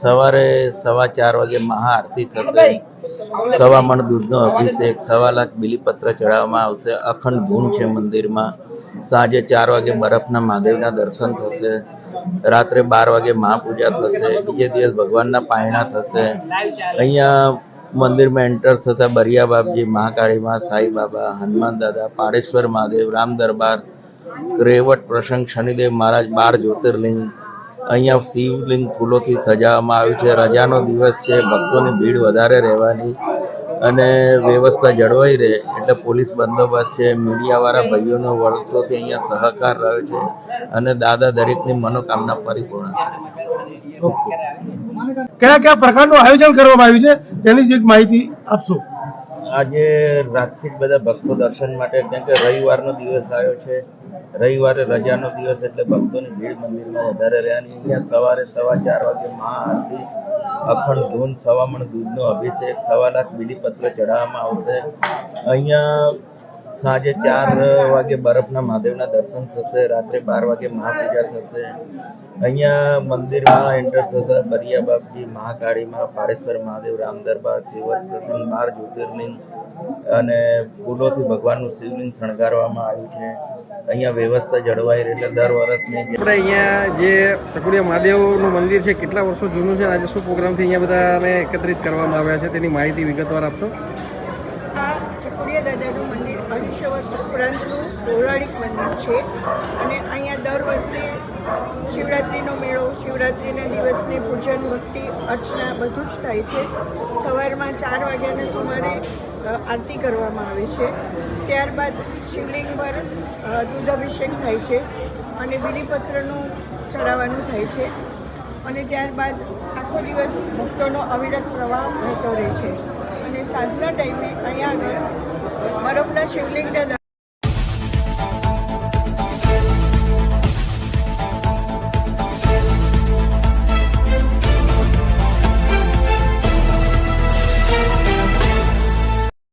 સવારે સવા ચાર વાગે મહાઆરતી થશે. સવા મણ દૂધનો અભિષેક, સવા લાખ બિલીપત્ર ચડાવવામાં આવશે. અખંડ ધૂન છે મંદિરમાં. સાંજે ચાર વાગે બરફના મહાદેવના દર્શન થશે. રાત્રે બાર વાગે મહાપૂજા થશે. બીજે દિવસ ભગવાનના પાયણા થશે. અહીંયા મંદિરમાં એન્ટર થતા બરિયા બાપજી, મહાકાળી મા, સાંઈ બાબા, હનુમાન દાદા પાડેશ્વર મહાદેવ, રામ દરબાર રેવટ પ્રસંગ શનિદેવ મહારાજ બાર જ્યોતિર્લિંગ. અહીંયા શિવલિંગ ફૂલોથી સજાવવામાં આવ્યું છે. રજાનો દિવસ છે. ભક્તોની ભીડ વધારે રહેવાની અને વ્યવસ્થા જળવાઈ રહે એટલે પોલીસ બંદોબસ્ત છે. મીડિયાવાળા ભાઈઓનો વર્ષોથી અહીંયા સહકાર રહ્યો છે અને દાદા દરેકની મનોકામના પરિપૂર્ણ થાય કયા કયા પ્રકારનું આયોજન કરવામાં આવ્યું છે? તેની જે માહિતી આપશો. આજે રાતથી જ બધા ભક્તો દર્શન માટે, કેમ કે રવિવારનો દિવસ આવ્યો છે. રવિવારે રજાનો દિવસ એટલે ભક્તોની ભીડ મંદિરમાં વધારે રહેવાની. અહીંયા સવારે સવા ચાર વાગે મહાઆરતી અખંડ ધૂન, સવામણ દૂધનો અભિષેક સવા લાખ બીલીપત્ર ચડાવવામાં આવશે. અહીંયા સાંજે ચાર વાગે બરફના મહાદેવના દર્શન થશે રાત્રે બાર વાગે મહાપૂજા થશે. અહીંયા મંદિરમાં એન્ટર થતા બરિયા બાપજી મહાકાળીમાં પારેશ્વર મહાદેવ રામ દરબાર તેવર પ્રસંગ બાર જ્યોતિર્લિંગ અને ફૂલોથી ભગવાનનું શિવલિંગ શણગારવામાં આવ્યું છે. અહીંયા વ્યવસ્થા જળવાઈ રહે એટલે દર વર્ષની આપણે અહીંયા જે ચકુડિયા મહાદેવનું મંદિર છે કેટલા વર્ષો જૂનું છે આજે શું પ્રોગ્રામથી અહીંયા બધાને એકત્રિત કરવામાં આવ્યા છે તેની માહિતી વિગતવાર આપશો? આ ચકુડિયા દાદાનું મંદિર અઢીસો વર્ષ ઉપરાંતનું પૌરાણિક મંદિર છે. અને અહીંયા દર વર્ષે શિવરાત્રિનો મેળો, શિવરાત્રિના દિવસની પૂજન, ભક્તિ, અર્ચના બધું જ થાય છે. સવારમાં ચાર વાગ્યાના સુમારે આરતી કરવામાં આવે છે. ત્યારબાદ શિવલિંગ પર દૂધાભિષેક થાય છે અને બીલીપત્રનું ચડાવવાનું થાય છે. અને ત્યારબાદ આખો દિવસ ભક્તોનો અવિરત પ્રવાહ વહેતો રહે છે. અને સાંજના ટાઈમે અહીંયા આગળ બરફના શિવલિંગના